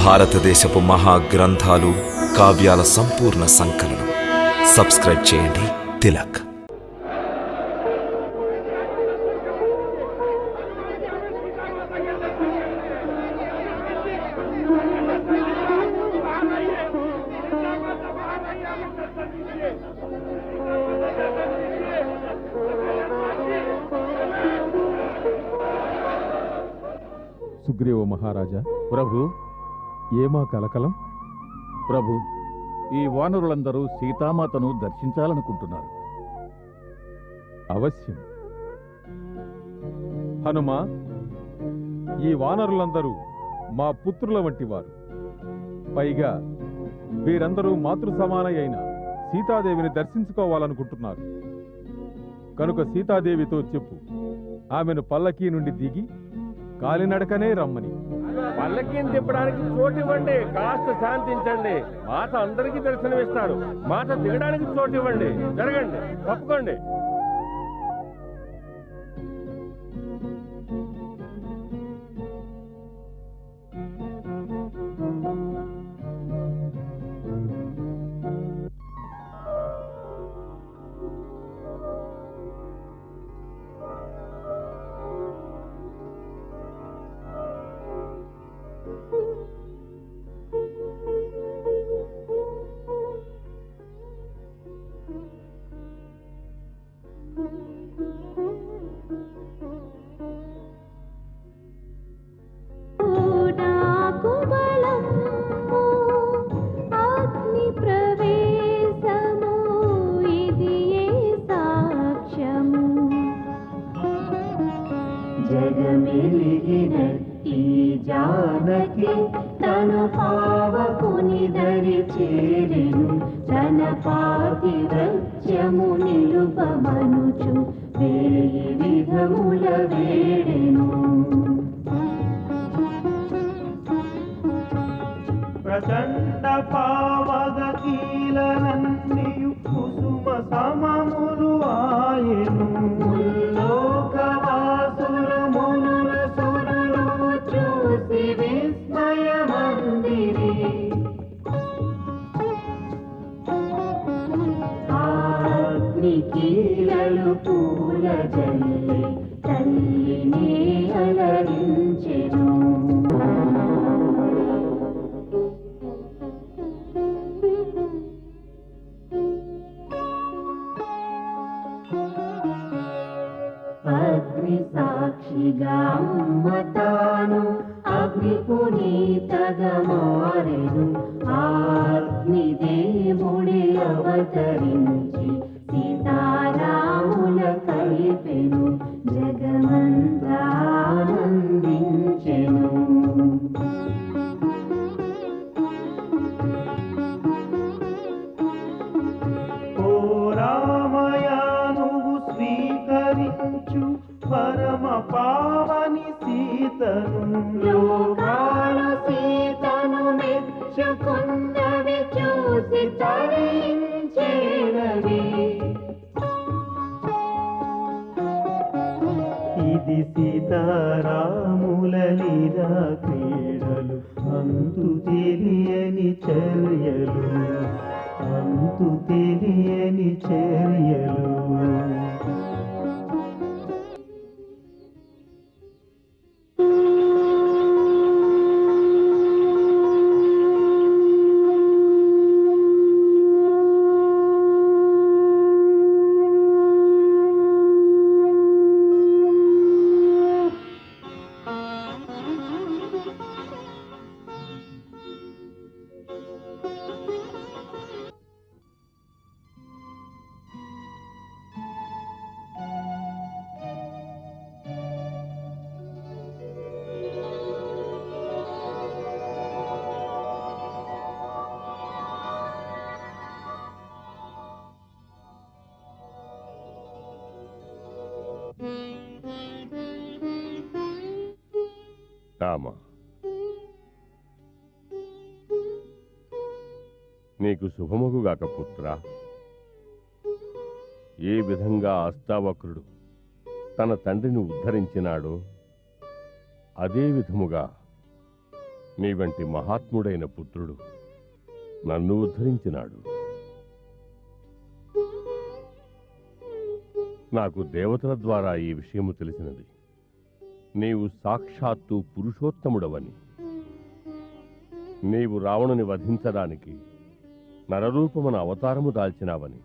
భారతదేశపు మహా గ్రంథాలు కావ్యాల సంపూర్ణ సంకలనం. సబ్స్క్రైబ్ చేయండి. తిలక్. సుగ్రీవ మహారాజా ప్రభు ఏమా కలకలం? ప్రభు ఈ వానరులందరూ సీతామాతను దర్శించాలనుకుంటున్నారు. అవశ్యం. హనుమా ఈ వానరులందరూ మా పుత్రుల వంటి వారు. పైగా వీరందరూ మాతృ సమానై అయిన సీతాదేవిని దర్శించుకోవాలనుకుంటున్నారు. కనుక సీతాదేవితో చెప్పు ఆమెను పల్లకీ నుండి దిగి కాలినడకనే రమ్మని. పల్లకీని తిప్పడానికి చోటు ఇవ్వండి కాస్త శాంతించండి. మాత అందరికీ దర్శనమిస్తారు మాట దిగడానికి చోటు ఇవ్వండి. జరగండి. తప్పుకోండి పాతివ్రత్యము నిలుపమనుచు వేయి విధముల వేడెను. ప్రచండ పావగ కుసుమ సమములు ఆయను. సాక్షిగా అమ్మతాను అగ్ని పునీతగా మారెను అగ్ని సీతను లోకాలు సీతను మెచ్చుకున్నవి చూసి తరించేనవి ఇది సీతారాముల లీలా క్రీడలు అంతు తెలియని చర్యలు అంతు తెలియని చర్యలు. తామ నీకు శుభముగుగాక పుత్ర. ఏ విధంగా అష్టావక్రుడు తన తండ్రిని ఉద్ధరించినాడో అదే విధముగా నీ వంటి మహాత్ముడైన పుత్రుడు నన్ను ఉద్ధరించినాడు. నాకు దేవతల ద్వారా ఈ విషయము తెలిసినది. నీవు సాక్షాత్తు పురుషోత్తముడవని. నీవు రావణుని వధించడానికి నరరూపమున అవతారము దాల్చినావని.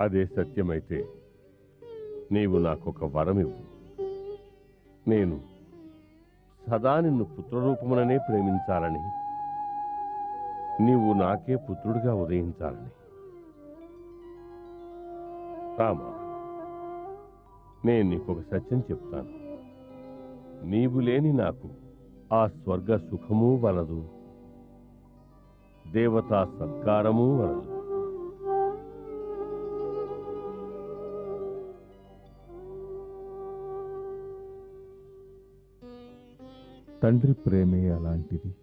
అదే సత్యమైతే నీవు నాకొక వరమివ్వు. నేను సదా నిన్ను పుత్రరూపముననే ప్రేమించాలని నీవు నాకే పుత్రుడిగా ఉదయించాలని. రామా నేను నీకొక సత్యం చెప్తాను. నీవు లేని నాకు ఆ స్వర్గ సుఖము వలదు. దేవతా సత్కారము వలదు. తండ్రి ప్రేమే అలాంటిది.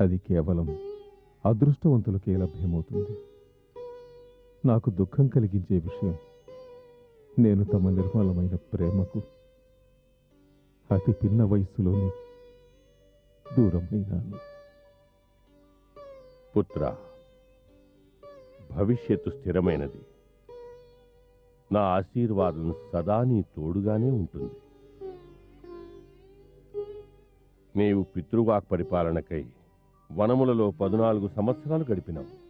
అది కేవలం అదృష్టవంతులకే లభ్యమవుతుంది. నాకు దుఃఖం కలిగించే విషయం నేను తమ నిర్మలమైన ప్రేమకు అతి పిన్న వయస్సులోనే దూరమైనాను. పుత్ర భవిష్యత్తు స్థిరమైనది. నా ఆశీర్వాదం సదా నీ తోడుగానే ఉంటుంది. నీవు పితృవాక్ పరిపాలనకై వనములలో పదునాలుగు సంవత్సరాలు గడిపినావు.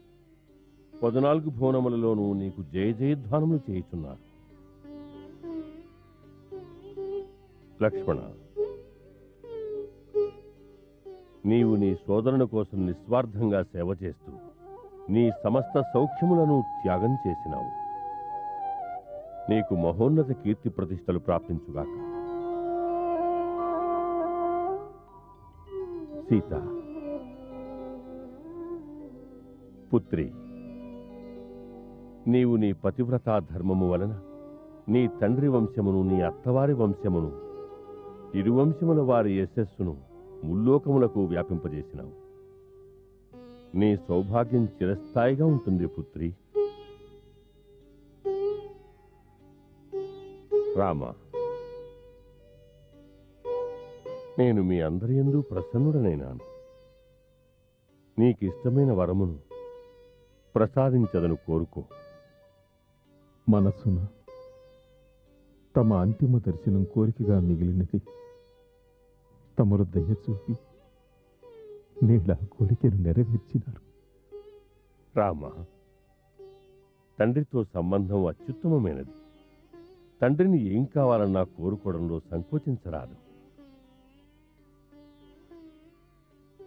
పదునాలుగు భువనములలోనూ నీకు జయ జయధ్వానములు చేయుచున్నారు. లక్ష్మణ నీవు నీ సోదరుని కోసం నిస్వార్థంగా సేవ చేస్తూ నీ సమస్త సౌఖ్యములను త్యాగం చేసినావు. నీకు మహోన్నత కీర్తి ప్రతిష్టలు ప్రాప్తించుగాక. సీత పుత్రి నీవు నీ పతివ్రతా ధర్మము వలన నీ తండ్రి వంశమును నీ అత్తవారి వంశమును ఇరువంశముల వారి యశస్సును ముల్లోకములకు వ్యాపింపజేసినావు. నీ సౌభాగ్యం చిరస్థాయిగా ఉంటుంది పుత్రి. రామ నేను మీ అందరి ఎందు ప్రసన్నుడనైనాను. నీకిష్టమైన వరమును ప్రసాదించదను కోరుకో. మనస్సున తమ అంతిమ దర్శనం కోరికగా మిగిలినది తమరు దయ చూపి నేలా కోరికను నెరవేర్చినారు. రామ తండ్రితో సంబంధం అత్యుత్తమమైనది. తండ్రిని ఏం కావాలన్నా కోరుకోవడంలో సంకోచించరాదు.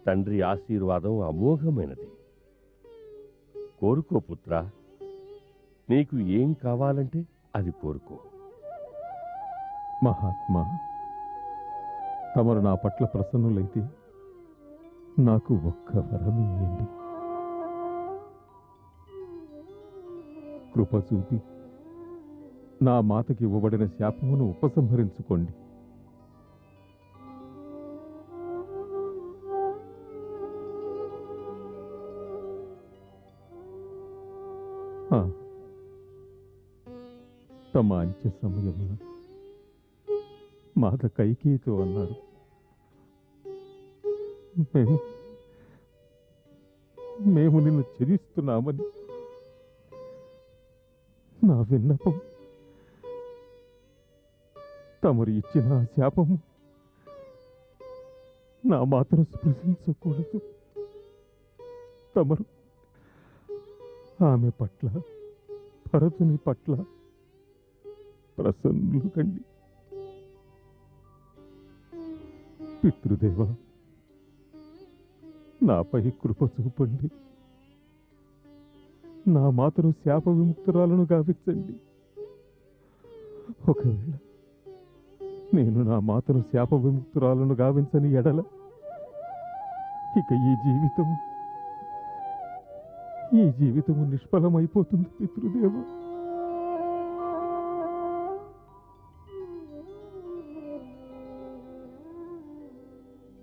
తండ్రి ఆశీర్వాదం అమోఘమైనది. కోరుకో పుత్ర నీకు ఏం కావాలంటే అది కోరుకో. మహాత్మా తమరు నా పట్ల ప్రసన్నులైతే నాకు ఒక్క వరం ఇయ్యండి. కృప చూపి నా మాతకి ఇవ్వబడిన శాపమును ఉపసంహరించుకోండి. తమ అంత్య సమయమున మాత కైకేయితో అన్నారు. మేము మేము నిన్ను చెదిస్తున్నామని నా విన్నపం తమరు ఇచ్చిన ఆ శాపము నా మాతను స్పృశించకూడదు. తమరు ఆమె పట్ల భరతుని పట్ల ప్రసన్నులు కండి. పితృదేవా నాపై కృప చూపండి. నా మాతను శాప విముక్తురాలను గావించండి. ఒకవేళ నేను నా మాతను శాప విముక్తురాలను గావించని ఎడల ఇక ఈ జీవితం ఈ జీవితము నిష్ఫలమైపోతుంది పితృదేవ.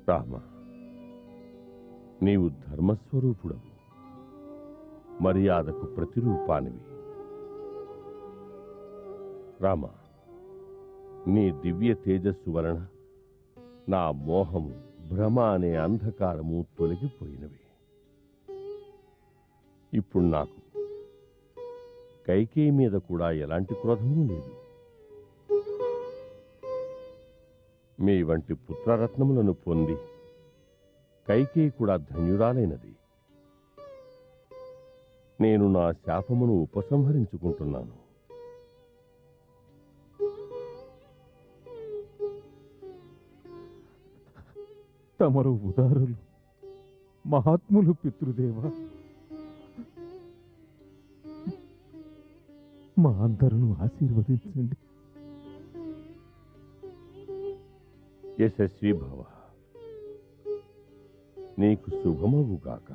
రామా నీవు ధర్మస్వరూపుడవు. మర్యాదకు ప్రతిరూపానివి. రామ నీ దివ్య తేజస్సు వలన నా మోహము భ్రమ అనే అంధకారము తొలగిపోయినవి. ఇప్పుడు నాకు కైకేయి మీద కూడా ఎలాంటి క్రోధము లేదు. మీ వంటి పుత్రరత్నములను పొంది కైకేయి కూడా ధన్యురాలైనది. నేను నా శాపమును ఉపసంహరించుకుంటున్నాను. తమరు ఉదారులు మహాత్ములు పితృదేవ. మా అందరును ఆశీర్వదించండి. యశస్వి భవ. నీకు శుభమవుగాక